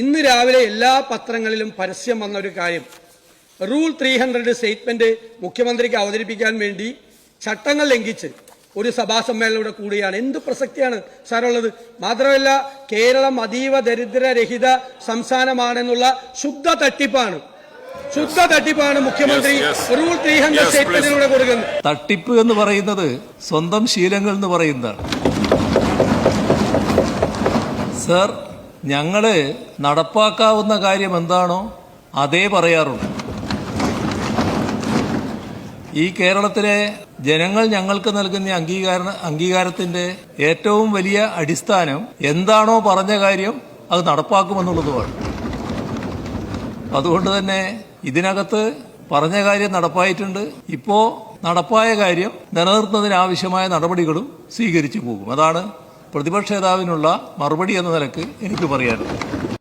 ഇന്ന് രാവിലെ എല്ലാ പത്രങ്ങളിലും പരസ്യം വന്ന ഒരു കാര്യം. റൂൾ ത്രീ ഹൺഡ്രഡ് സ്റ്റേറ്റ്മെന്റ് മുഖ്യമന്ത്രിക്ക് അവതരിപ്പിക്കാൻ വേണ്ടി ചട്ടങ്ങൾ ലംഘിച്ച് ഒരു സഭാ സമ്മേളനം ഇവിടെ കൂടുകയാണ്. എന്ത് പ്രസക്തിയാണ് സാറുള്ളത്? മാത്രമല്ല കേരളം അതീവ ദരിദ്രരഹിത സംസ്ഥാനമാണെന്നുള്ള ശുദ്ധ തട്ടിപ്പാണ്. ശുദ്ധ തട്ടിപ്പാണ് മുഖ്യമന്ത്രി. Rule three hundred. സ്റ്റേറ്റ്മെന്റിലൂടെ കൊടുക്കുന്നത്. തട്ടിപ്പ് എന്ന് പറയുന്നത് സ്വന്തം ശീലങ്ങൾ എന്ന് പറയുന്നതാണ്. സർ ഞങ്ങൾ നടപ്പാക്കാവുന്ന കാര്യം എന്താണോ അതേ പറയാറുണ്ട്. ഈ കേരളത്തിലെ ജനങ്ങൾ ഞങ്ങൾക്ക് നൽകുന്ന അംഗീകാര അംഗീകാരത്തിന്റെ ഏറ്റവും വലിയ അടിസ്ഥാനം എന്താണോ പറഞ്ഞ കാര്യം അത് നടപ്പാക്കുമെന്നുള്ളതുമാണ്. അതുകൊണ്ട് തന്നെ ഇതിനകത്ത് പറഞ്ഞ കാര്യം നടപ്പായിട്ടുണ്ട്. ഇപ്പോ നടപ്പായ കാര്യം നിലനിർത്തുന്നതിനാവശ്യമായ നടപടികളും സ്വീകരിച്ചു പോകും. അതാണ് പ്രതിപക്ഷ നേതാവിനുള്ള മറുപടി എന്ന നിലയ്ക്ക് എനിക്ക് പറയാനുള്ളത്